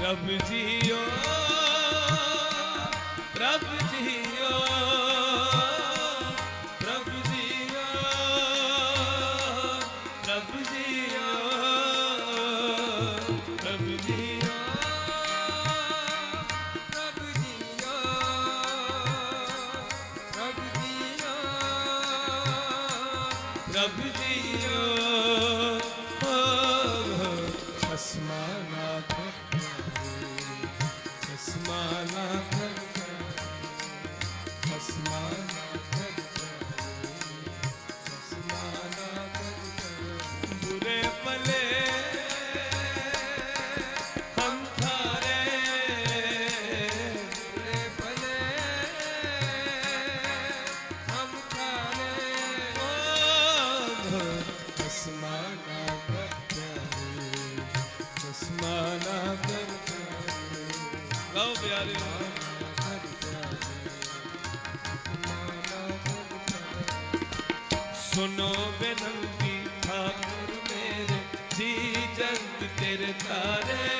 ਪ੍ਰਭ ਜੀਓ ਪ੍ਰਭ ਜੀਓ ਪ੍ਰਭ ਜੀਓ ਪ੍ਰਭ ਜੀਓ ਪ੍ਰਭ ਜੀਓ ਪ੍ਰਭ ਜੀਓ ਪ੍ਰਭ ਜੀਓ ਪ੍ਰਭ ਜੀਓ ਅਸਮਾਨਾ ਸੁਨੋ ਬੇਨਤੀ ਠਾਕੁਰ ਮੇਰੇ ਜੀ ਜਗਤ ਤੇਰੇ ਤਾਰੇ।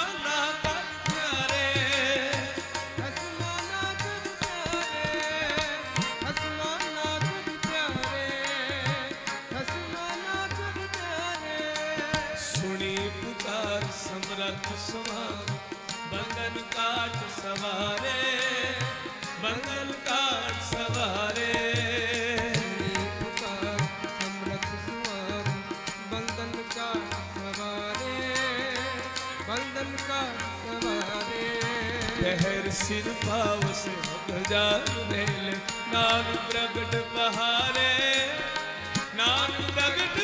ਪਹਿਰ ਸਿਰ ਭਾਵ ਸੇ ਹਜ਼ਾਰ ਦੇਲ ਨਾਮ ਪ੍ਰਗਟ ਬਹਾਰੇ ਨਾਮ ਪ੍ਰਗਟ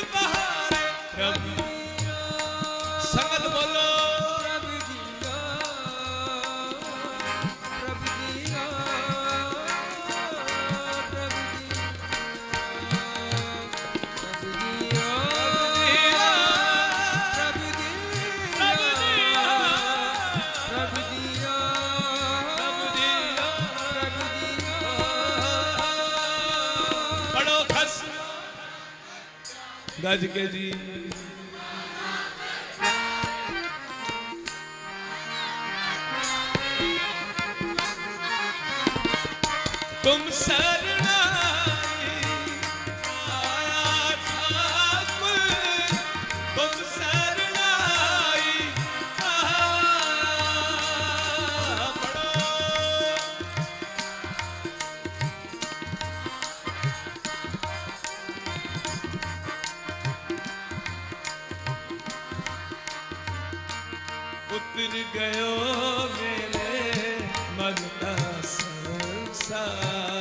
ਗੱਜ ਕੇ ਜੀ। ਤੁਮ ਸਰਣ ਉਤਰ ਗਇਓ ਮੇਰੇ ਮਨ ਦਾ ਸੰਸਾਰ।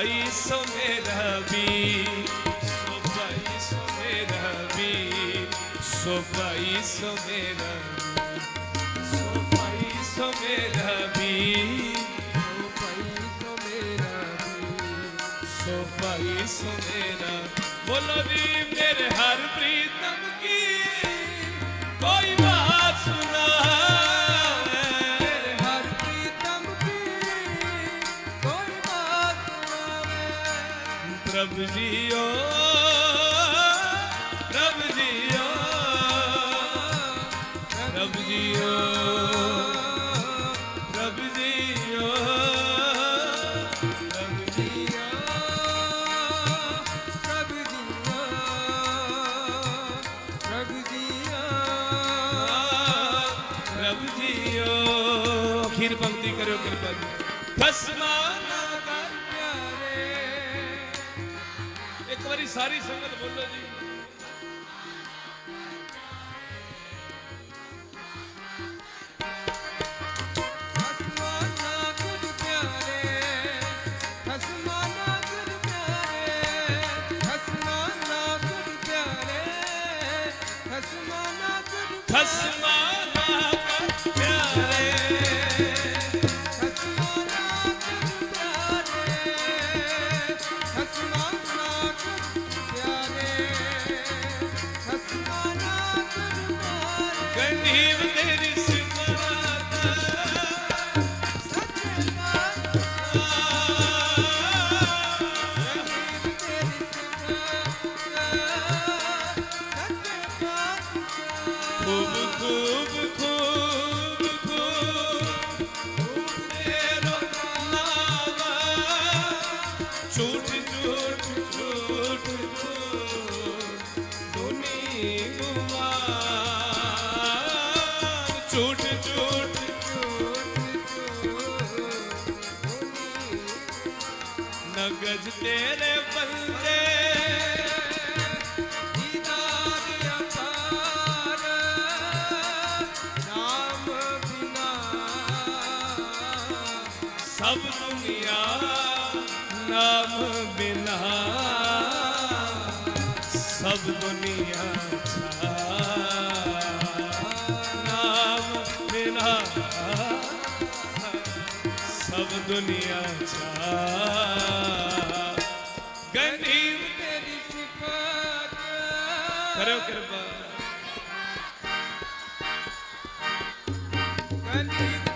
ਸੁਭਾਈ ਸੋ ਮੇਰਾ ਵੀਰ ਸੁਭਾਈ ਸੋ ਮੇਰਾ ਵੀਰ ਸੁਭਾਈ ਸੋ ਮੇਰਾ ਸੁਭਾਈ ਸੋ ਮੇਰਾ ਵੀਰ ਸੁਭਾਈ ਸੋ ਮੇਰਾ ਬੋਲੋ ਵੀਰ ਪ੍ਰਭ ਜੀਓ ਪ੍ਰਭ ਜੀਓ ਪ੍ਰਭ ਜੀਓ ਪ੍ਰਭ ਜੀਓ ਪ੍ਰਭ ਜੀਓ ਪ੍ਰਭ ਜੀਓ ਪ੍ਰਭ ਜੀਓ ਪ੍ਰਭ ਜੀਓ। ਅਖੀਰ ਪੰਕਤੀ ਕਰਿਓ ਕਿਰਪਾ ਜੀ। ਸਾਰੀ ਸੰਗਤ ਬੋਲੋ ਜੀ। ਖਸਮਾਨਾ ਝੂਠ ਝੂਠ ਝੂਠ ਝੂਠ। ਦੁਨੀ ਗੁਮਾ ਝੂਠ ਝੂਠ ਨਗਜ ਤੇਰੇ ਬੰਦੇ। ਸਭ ਦੁਨੀਆ ਨਾਮ ਬਿਨਾ ਸਭ ਦੁਨੀਆ ਛਾ ਨਾਮ ਬਿਨਾ ਸਭ ਦੁਨੀਆ ਛਾ ਗੰਢੀ ਤੇਰੀ ਸਿਫਤ ਕਰਿਓ ਕਿਰਪਾ। ਗਰੀਬ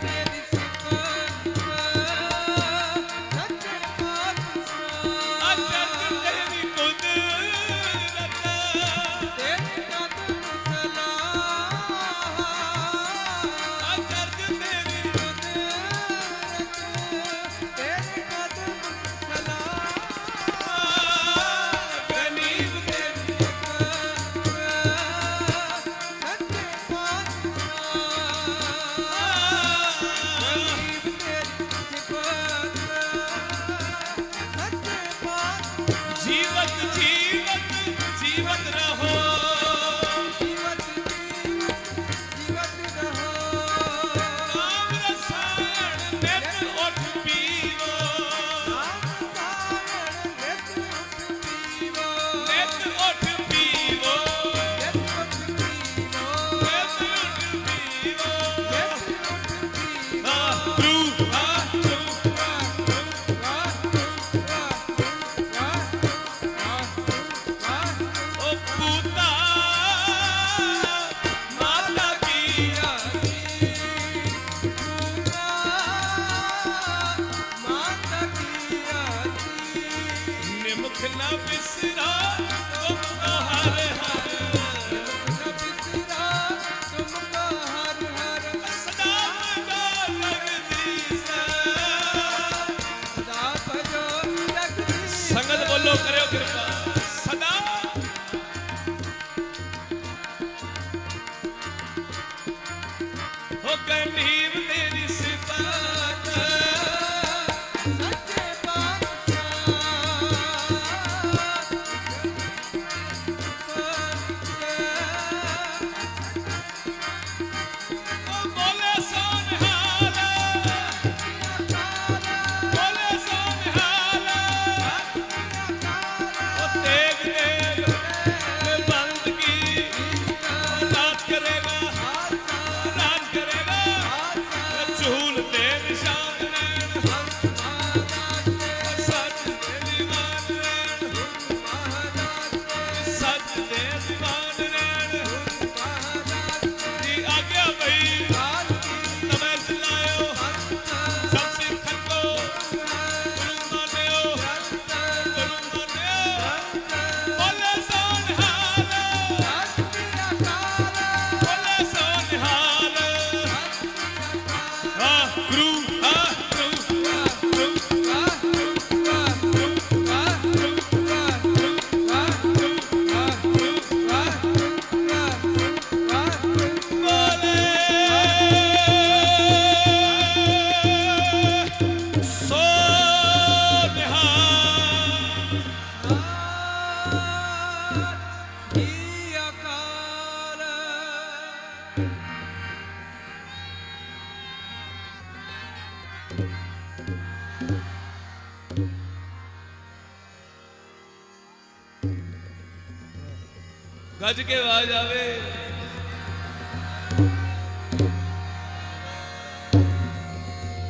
ਗੱਜ ਕੇ ਆਵਾਜ਼ ਆਵੇ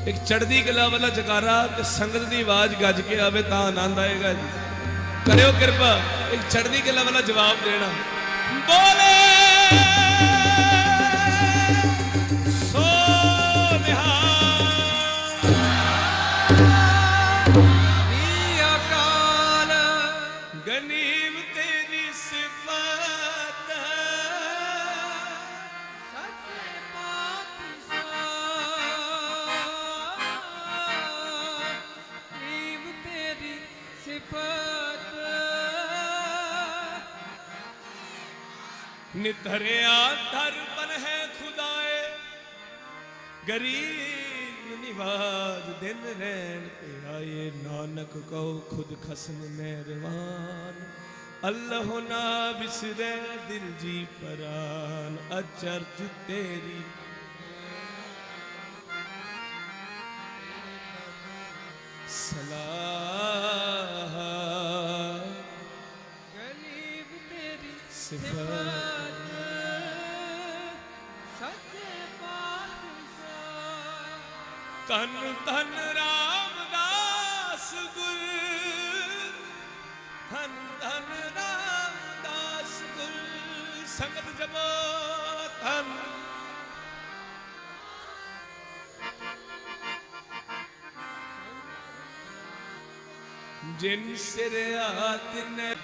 ਇੱਕ ਚੜਦੀ ਕਲਾ ਵਾਲਾ ਜਕਾਰਾ ਤੇ ਸੰਗਤ ਦੀ ਆਵਾਜ਼ ਗੱਜ ਕੇ ਆਵੇ ਤਾਂ ਆਨੰਦ ਆਏਗਾ ਜੀ। ਕਰਿਓ ਕਿਰਪਾ, ਇੱਕ ਚੜਦੀ ਕਲਾ ਵਾਲਾ ਜਵਾਬ ਦੇਣਾ। ਬੋਲੇ! निधरे आधर पर है खुदाए। गरीब निवाज दिन रैन पे आए। नानक कहो खुद खसम मेहरबान अल्लाह ना बिसरे दिल जी परान। अचरज तेरी। सलाह। गरीब तेरी सिफा ਤਨ ਤਨ ਰਾਮਦਾਸ ਗੁਰ। ਧਨ ਧਨ ਰਾਮਦਾਸ ਗੁਰ। ਸੰਗਤ ਜਪੋ ਧਨ। ਜਿਨ ਸਿਰ ਆਤ ਨੇ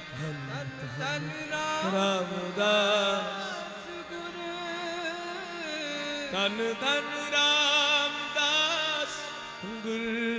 ਤਨ ਰਾਮਦਾਸ ਗੁਰ। ਤਨ ਤਨ ਰਾਮਦਾਸ ਗੁਰ